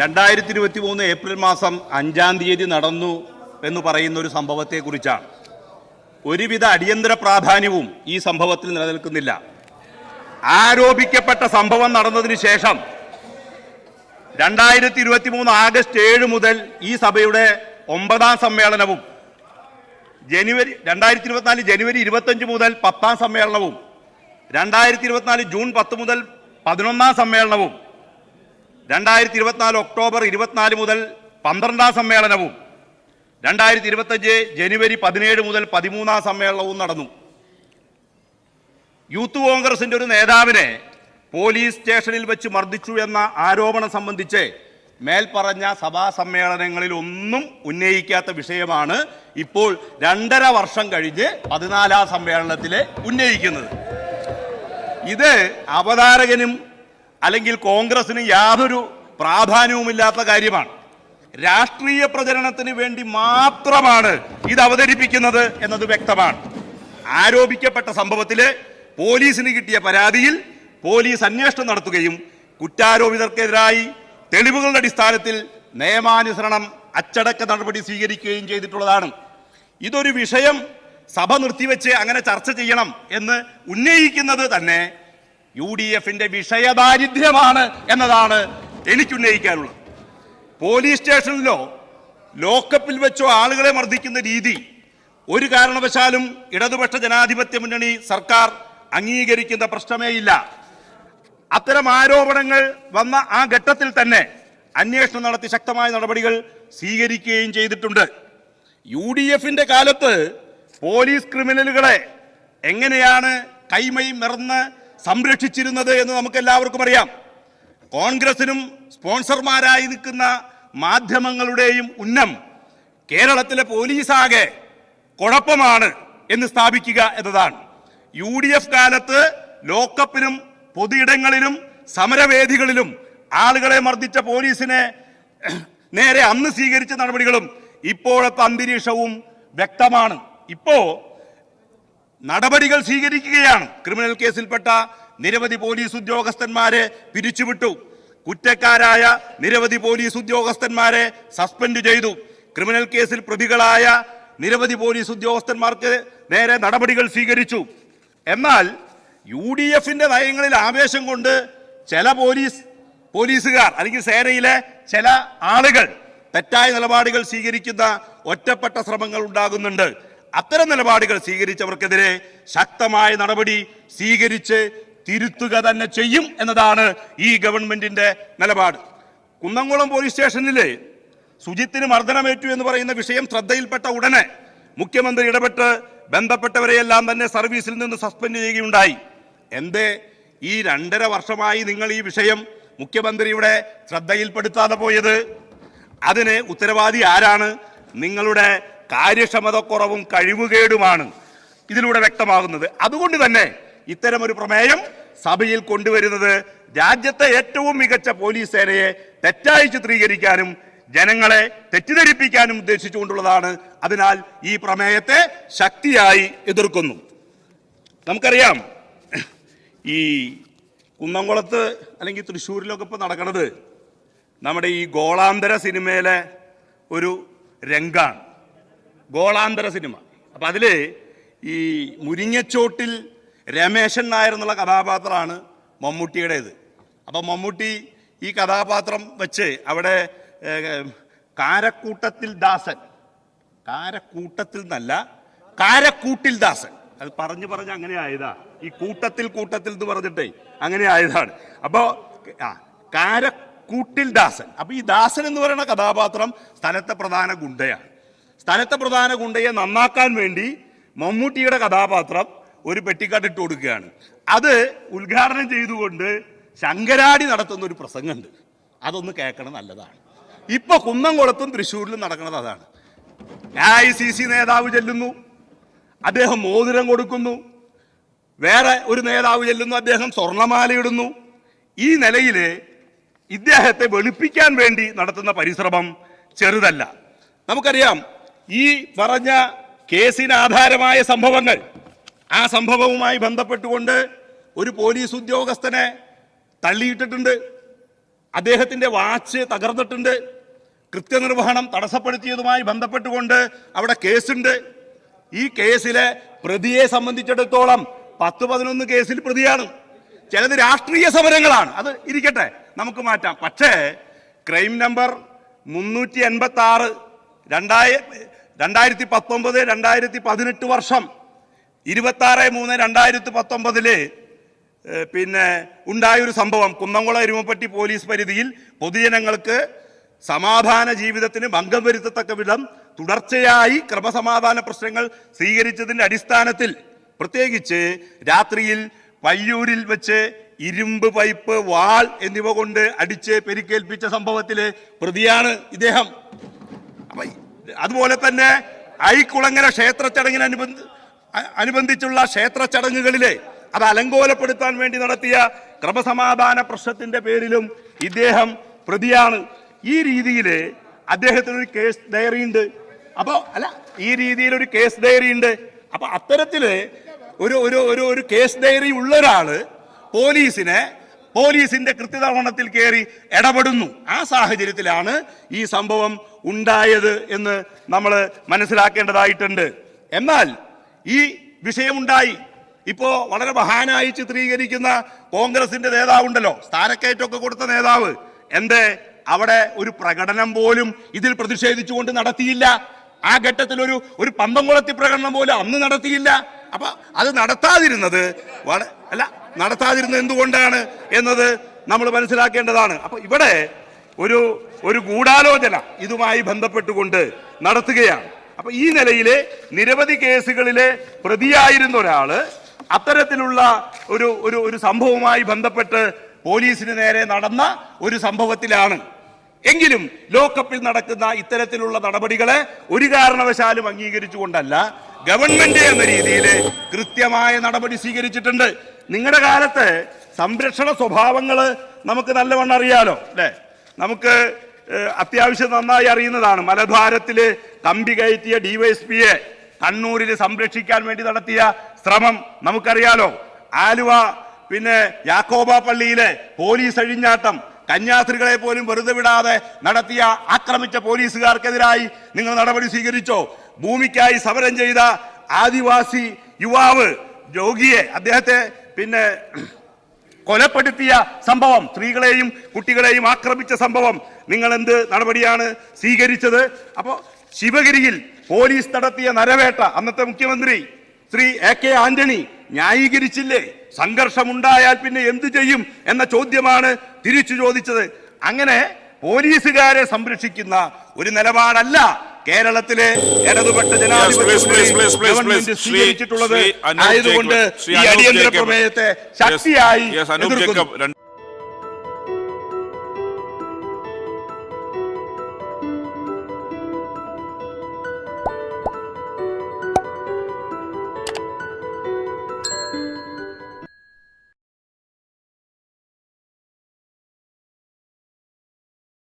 രണ്ടായിരത്തി ഇരുപത്തി മൂന്ന് ഏപ്രിൽ മാസം അഞ്ചാം തീയതി നടന്നു എന്ന് പറയുന്ന ഒരു സംഭവത്തെക്കുറിച്ചാണ്. ഒരുവിധ അടിയന്തര പ്രാധാന്യവും ഈ സംഭവത്തിൽ നിലനിൽക്കുന്നില്ല. ആരോപിക്കപ്പെട്ട സംഭവം നടന്നതിന് ശേഷം രണ്ടായിരത്തി ഇരുപത്തി മൂന്ന് ആഗസ്റ്റ് ഏഴ് മുതൽ ഈ സഭയുടെ ഒമ്പതാം സമ്മേളനവും ജനുവരി രണ്ടായിരത്തി ഇരുപത്തിനാല് ജനുവരി ഇരുപത്തഞ്ച് മുതൽ പത്താം സമ്മേളനവും രണ്ടായിരത്തി ഇരുപത്തിനാല് ജൂൺ പത്ത് മുതൽ പതിനൊന്നാം സമ്മേളനവും രണ്ടായിരത്തി ഇരുപത്തിനാല് ഒക്ടോബർ ഇരുപത്തിനാല് മുതൽ പന്ത്രണ്ടാം സമ്മേളനവും രണ്ടായിരത്തി ഇരുപത്തഞ്ച് ജനുവരി പതിനേഴ് മുതൽ പതിമൂന്നാം സമ്മേളനവും നടന്നു. യൂത്ത് കോൺഗ്രസിന്റെ ഒരു നേതാവിനെ പോലീസ് സ്റ്റേഷനിൽ വെച്ച് മർദ്ദിച്ചു എന്ന ആരോപണം സംബന്ധിച്ച് മേൽപ്പറഞ്ഞ സഭാ സമ്മേളനങ്ങളിൽ ഒന്നും ഉന്നയിക്കാത്ത വിഷയമാണ് ഇപ്പോൾ രണ്ടര വർഷം കഴിഞ്ഞ് പതിനാലാം സമ്മേളനത്തിൽ ഉന്നയിക്കുന്നത്. ഇത് അവതാരകനും അല്ലെങ്കിൽ കോൺഗ്രസിന് യാതൊരു പ്രാധാന്യവുമില്ലാത്ത കാര്യമാണ്. രാഷ്ട്രീയ പ്രചരണത്തിന് വേണ്ടി മാത്രമാണ് ഇത് അവതരിപ്പിക്കുന്നത് എന്നത് വ്യക്തമാണ്. ആരോപിക്കപ്പെട്ട സംഭവത്തിൽ പോലീസിന് കിട്ടിയ പരാതിയിൽ പോലീസ് അന്വേഷണം നടത്തുകയും കുറ്റാരോപിതർക്കെതിരായി തെളിവുകളുടെ അടിസ്ഥാനത്തിൽ നിയമാനുസരണം അച്ചടക്ക നടപടി സ്വീകരിക്കുകയും ചെയ്തിട്ടുള്ളതാണ്. ഇതൊരു വിഷയം സഭ നിർത്തിവെച്ച് അങ്ങനെ ചർച്ച ചെയ്യണം എന്ന് ഉന്നയിക്കുന്നത് തന്നെ യു ഡി എഫിന്റെ വിഷയദാരിദ്ര്യമാണ് എന്നതാണ് എനിക്ക് ഉന്നയിക്കാനുള്ളത് പോലീസ് സ്റ്റേഷനിലോ ലോക്കപ്പിൽ വെച്ചോ ആളുകളെ മർദ്ദിക്കുന്ന രീതി ഒരു കാരണവശാലും ഇടതുപക്ഷ ജനാധിപത്യ മുന്നണി സർക്കാർ അംഗീകരിക്കുന്ന പ്രശ്നമേയില്ല അത്തരം ആരോപണങ്ങൾ വന്ന ആ ഘട്ടത്തിൽ തന്നെ അന്വേഷണം നടത്തി ശക്തമായ നടപടികൾ സ്വീകരിക്കുകയും ചെയ്തിട്ടുണ്ട്. യു ഡി എഫിന്റെ കാലത്ത് പോലീസ് ക്രിമിനലുകളെ എങ്ങനെയാണ് കൈമൈ മിറന്ന് സംരക്ഷിച്ചിരുന്നത് എന്ന് നമുക്ക് എല്ലാവർക്കും അറിയാം. കോൺഗ്രസിനും സ്പോൺസർമാരായി നിൽക്കുന്ന മാധ്യമങ്ങളുടെയും ഉന്നം കേരളത്തിലെ പോലീസാകെ കുഴപ്പമാണ് എന്ന് സ്ഥാപിക്കുക എന്നതാണ്. യു ഡി എഫ് കാലത്ത് ലോക്കപ്പിലും പൊതുയിടങ്ങളിലും സമരവേദികളിലും ആളുകളെ മർദ്ദിച്ച പോലീസിനെ നേരെ അന്ന് സ്വീകരിച്ച നടപടികളും ഇപ്പോഴത്തെ അന്തരീക്ഷവും വ്യക്തമാണ്. ഇപ്പോ നടപടികൾ സ്വീകരിക്കുകയാണ്. ക്രിമിനൽ കേസിൽപ്പെട്ട നിരവധി പോലീസ് ഉദ്യോഗസ്ഥന്മാരെ പിരിച്ചുവിട്ടു. കുറ്റക്കാരായ നിരവധി പോലീസ് ഉദ്യോഗസ്ഥന്മാരെ സസ്പെൻഡ് ചെയ്തു. ക്രിമിനൽ കേസിൽ പ്രതികളായ നിരവധി പോലീസ് ഉദ്യോഗസ്ഥന്മാർക്ക് നേരെ നടപടികൾ സ്വീകരിച്ചു. എന്നാൽ യു ഡി എഫിന്റെ നയങ്ങളിൽ ആവേശം കൊണ്ട് ചില പോലീസ് പോലീസുകാർ അല്ലെങ്കിൽ സേനയിലെ ചില ആളുകൾ തെറ്റായ നിലപാടുകൾ സ്വീകരിക്കുന്ന ഒറ്റപ്പെട്ട ശ്രമങ്ങൾ ഉണ്ടാകുന്നുണ്ട്. അത്തരം നിലപാടുകൾ സ്വീകരിച്ചവർക്കെതിരെ ശക്തമായ നടപടി സ്വീകരിച്ച് തിരുത്തുക തന്നെ ചെയ്യും എന്നതാണ് ഈ ഗവൺമെന്റിന്റെ നിലപാട്. കുന്നംകുളം പോലീസ് സ്റ്റേഷനിലെ സുജിത്തിന് മർദ്ദനമേറ്റു എന്ന് പറയുന്ന വിഷയം ശ്രദ്ധയിൽപ്പെട്ട ഉടനെ മുഖ്യമന്ത്രി ഇടപെട്ട് ബന്ധപ്പെട്ടവരെയെല്ലാം തന്നെ സർവീസിൽ നിന്ന് സസ്പെൻഡ് ചെയ്യുകയുണ്ടായി. എന്തേ? ഈ രണ്ടര വർഷമായി നിങ്ങൾ ഈ വിഷയം മുഖ്യമന്ത്രിയുടെ ശ്രദ്ധയിൽപ്പെടുത്താതെ പോയത്? അതിന് ഉത്തരവാദി ആരാണ്? നിങ്ങളുടെ കാര്യക്ഷമത കുറവും കഴിവുകേടുമാണ് ഇതിലൂടെ വ്യക്തമാകുന്നത്. അതുകൊണ്ട് തന്നെ ഇത്തരമൊരു പ്രമേയം സഭയിൽ കൊണ്ടുവരുന്നത് രാജ്യത്തെ ഏറ്റവും മികച്ച പോലീസ് സേനയെ തെറ്റായി ചിത്രീകരിക്കാനും ജനങ്ങളെ തെറ്റിദ്ധരിപ്പിക്കാനും ഉദ്ദേശിച്ചുകൊണ്ടുള്ളതാണ്. അതിനാൽ ഈ പ്രമേയത്തെ ശക്തിയായി എതിർക്കുന്നു. നമുക്കറിയാം ഈ കുന്നംകുളത്ത് അല്ലെങ്കിൽ തൃശ്ശൂരിലൊക്കെ ഇപ്പോൾ നടക്കുന്നത് നമ്മുടെ ഈ ഗോളാന്തര സിനിമയിലെ ഒരു രംഗാണ്. ഗോളാന്തര സിനിമ. അപ്പം അതിൽ ഈ മുരിങ്ങച്ചോട്ടിൽ രമേശൻ നായർ എന്നുള്ള കഥാപാത്രമാണ് മമ്മൂട്ടിയുടേത്. അപ്പം മമ്മൂട്ടി ഈ കഥാപാത്രം വെച്ച് അവിടെ കാരക്കൂട്ടത്തിൽ ദാസൻ. കാരക്കൂട്ടത്തിൽ എന്നല്ല കാരക്കൂട്ടിൽ ദാസൻ. അത് പറഞ്ഞു പറഞ്ഞ് അങ്ങനെ ആയതാ. ഈ കൂട്ടത്തിൽ കൂട്ടത്തിൽ എന്ന് പറഞ്ഞിട്ടേ അങ്ങനെ ആയതാണ്. അപ്പോൾ ആ കാരക്കൂട്ടിൽ ദാസൻ. അപ്പോൾ ഈ ദാസൻ എന്ന് പറയുന്ന കഥാപാത്രം സ്ഥലത്തെ പ്രധാന ഗുണ്ടയാണ്. സ്ഥലത്തെ പ്രധാന ഗുണ്ടയെ നന്നാക്കാൻ വേണ്ടി മമ്മൂട്ടിയുടെ കഥാപാത്രം ഒരു പെട്ടിക്കാട്ട് ഇട്ട് കൊടുക്കുകയാണ്. അത് ഉദ്ഘാടനം ചെയ്തുകൊണ്ട് ശങ്കരാടി നടത്തുന്ന ഒരു പ്രസംഗമുണ്ട്. അതൊന്ന് കേൾക്കണം നല്ലതാണ്. ഇപ്പൊ കുന്നംകുളത്തും തൃശ്ശൂരിലും നടക്കുന്നത് അതാണ്. ഐ സി സി നേതാവ് ചെല്ലുന്നു. അദ്ദേഹം മോതിരം കൊടുക്കുന്നു. വേറെ ഒരു നേതാവ് ചെല്ലുന്നു. അദ്ദേഹം സ്വർണമാലയിടുന്നു ഈ നിലയിൽ ഇദ്ദേഹത്തെ വെളുപ്പിക്കാൻ വേണ്ടി നടത്തുന്ന പരിശ്രമം ചെറുതല്ല. നമുക്കറിയാം ഈ പറഞ്ഞ കേസിന് ആധാരമായ സംഭവങ്ങൾ ആ സംഭവവുമായി ബന്ധപ്പെട്ടുകൊണ്ട് ഒരു പോലീസ് ഉദ്യോഗസ്ഥനെ തള്ളിയിട്ടിട്ടുണ്ട്. അദ്ദേഹത്തിന്റെ വാച്ച് തകർന്നിട്ടുണ്ട്. കൃത്യനിർവഹണം തടസ്സപ്പെടുത്തിയതുമായി ബന്ധപ്പെട്ടുകൊണ്ട് അവിടെ കേസുണ്ട്. ഈ കേസിലെ പ്രതിയെ സംബന്ധിച്ചിടത്തോളം പത്ത് പതിനൊന്ന് കേസിൽ പ്രതിയാണ്. ചിലത് രാഷ്ട്രീയ സമരങ്ങളാണ്. അത് ഇരിക്കട്ടെ നമുക്ക് മാറ്റാം. പക്ഷേ ക്രൈം നമ്പർ മുന്നൂറ്റി എൺപത്തി ആറ് രണ്ടായ രണ്ടായിരത്തി പത്തൊമ്പത് രണ്ടായിരത്തി പതിനെട്ട് വർഷം ഇരുപത്തി ആറ് മൂന്ന് രണ്ടായിരത്തി പത്തൊമ്പതിൽ പിന്നെ ഉണ്ടായൊരു സംഭവം. കുന്നംകുളം എരുമപ്പെട്ടി പോലീസ് പരിധിയിൽ പൊതുജനങ്ങൾക്ക് സമാധാന ജീവിതത്തിന് ഭംഗം വരുത്തത്തക്ക വിധം തുടർച്ചയായി ക്രമസമാധാന പ്രശ്നങ്ങൾ സ്വീകരിച്ചതിന്റെ അടിസ്ഥാനത്തിൽ പ്രത്യേകിച്ച് രാത്രിയിൽ പയ്യൂരിൽ വെച്ച് ഇരുമ്പ് പൈപ്പ് വാൾ എന്നിവ കൊണ്ട് അടിച്ച് പെരുക്കേൽപ്പിച്ച സംഭവത്തിൽ പ്രതിയാണ് ഇദ്ദേഹം. അതുപോലെ തന്നെ ഐക്കുളങ്ങര ക്ഷേത്ര ചടങ്ങിനനുബന്ധി അ- അനുബന്ധിച്ചുള്ള ക്ഷേത്ര ചടങ്ങുകളിലെ അത് അലങ്കോലപ്പെടുത്താൻ വേണ്ടി നടത്തിയ ക്രമസമാധാന പ്രശ്നത്തിന്റെ പേരിലും ഇദ്ദേഹം പ്രതിയാണ്. ഈ രീതിയിൽ അദ്ദേഹത്തിന് ഒരു കേസ് ഡയറി ഉണ്ട് അപ്പോ അല്ല ഈ രീതിയിൽ ഒരു കേസ് ഡയറി ഉണ്ട് അപ്പൊ അത്തരത്തിൽ ഒരു ഒരു ഒരു ഒരു കേസ് ഡയറി ഉള്ള ഒരാൾ പോലീസിനെ പോലീസിന്റെ കൃത്യതവണത്തിൽ കയറി ഇടപെടുന്നു. ആ സാഹചര്യത്തിലാണ് ഈ സംഭവം ഉണ്ടായത് എന്ന് നമ്മൾ മനസ്സിലാക്കേണ്ടതായിട്ടുണ്ട്. എന്നാൽ ഈ വിഷയമുണ്ടായി. ഇപ്പോ വളരെ മഹാനായി ചിത്രീകരിക്കുന്ന കോൺഗ്രസിന്റെ നേതാവുണ്ടല്ലോ. സ്ഥാനക്കയറ്റമൊക്കെ കൊടുത്ത നേതാവ്. എന്തേ? അവിടെ ഒരു പ്രകടനം പോലും ഇതിൽ പ്രതിഷേധിച്ചുകൊണ്ട് നടത്തിയില്ല. ആ ഘട്ടത്തിൽ ഒരു ഒരു പന്തംകുളത്തി പ്രകടനം പോലും അന്ന് നടത്തിയില്ല. അപ്പൊ അത് നടത്താതിരുന്നത് അല്ല നടത്താതിരുന്നത് എന്തുകൊണ്ടാണ് എന്നത് നമ്മൾ മനസ്സിലാക്കേണ്ടതാണ്. അപ്പൊ ഇവിടെ ഒരു ഒരു ഗൂഢാലോചന ഇതുമായി ബന്ധപ്പെട്ടുകൊണ്ട് നടത്തുകയാണ്. അപ്പൊ ഈ നിലയിലെ നിരവധി കേസുകളിലെ പ്രതിയായിരുന്ന ഒരാൾ അത്തരത്തിലുള്ള ഒരു ഒരു ഒരു സംഭവവുമായി ബന്ധപ്പെട്ട് പോലീസിന് നേരെ നടന്ന ഒരു സംഭവത്തിലാണ്. എങ്കിലും ലോക്കപ്പിൽ നടക്കുന്ന ഇത്തരത്തിലുള്ള നടപടികളെ ഒരു കാരണവശാലും അംഗീകരിച്ചുകൊണ്ടല്ല ഗവൺമെന്റ് എന്ന രീതിയിൽ കൃത്യമായ നടപടി സ്വീകരിച്ചിട്ടുണ്ട്. നിങ്ങളുടെ കാലത്ത് സംരക്ഷണ സ്വഭാവങ്ങൾ നമുക്ക് നല്ലവണ്ണം അറിയാലോ അല്ലെ? നമുക്ക് അത്യാവശ്യം നന്നായി അറിയുന്നതാണ്. മലദ്വാരത്തിൽ കമ്പി കയറ്റിയ ഡിവൈഎസ്പിയെ കണ്ണൂരിൽ സംരക്ഷിക്കാൻ വേണ്ടി നടത്തിയ ശ്രമം നമുക്കറിയാലോ. ആലുവ പിന്നെ യാക്കോബ പള്ളിയിലെ പോലീസ് അഴിഞ്ഞാട്ടം കന്യാസ്ത്രീകളെ പോലും വെറുതെ വിടാതെ നടത്തിയ ആക്രമിച്ച പോലീസുകാർക്കെതിരായി നിങ്ങൾ നടപടി സ്വീകരിച്ചോ? ഭൂമിക്കായി സമരം ചെയ്ത ആദിവാസി യുവാവ് രോഗിയെ അദ്ദേഹത്തെ പിന്നെ കൊലപ്പെടുത്തിയ സംഭവം സ്ത്രീകളെയും കുട്ടികളെയും ആക്രമിച്ച സംഭവം നിങ്ങൾ എന്ത് നടപടിയാണ് സ്വീകരിച്ചത്? അപ്പോൾ ശിവഗിരിയിൽ പോലീസ് നടത്തിയ നരവേട്ട അന്നത്തെ മുഖ്യമന്ത്രി ശ്രീ എ കെ ആന്റണി ന്യായീകരിച്ചില്ലേ? സംഘർഷമുണ്ടായാൽ പിന്നെ എന്തു ചെയ്യും എന്ന ചോദ്യമാണ് തിരിച്ചു ചോദിച്ചത്. അങ്ങനെ പോലീസുകാരെ സംരക്ഷിക്കുന്ന ഒരു നിലപാടല്ല കേരളത്തിലെ ഇടതുപക്ഷ ജനാധിപത്യ സ്വീകരിച്ചിട്ടുള്ളത് ആയതുകൊണ്ട് ഈ അടിയന്തര. പ്രമേയത്തെ ശക്തിയായി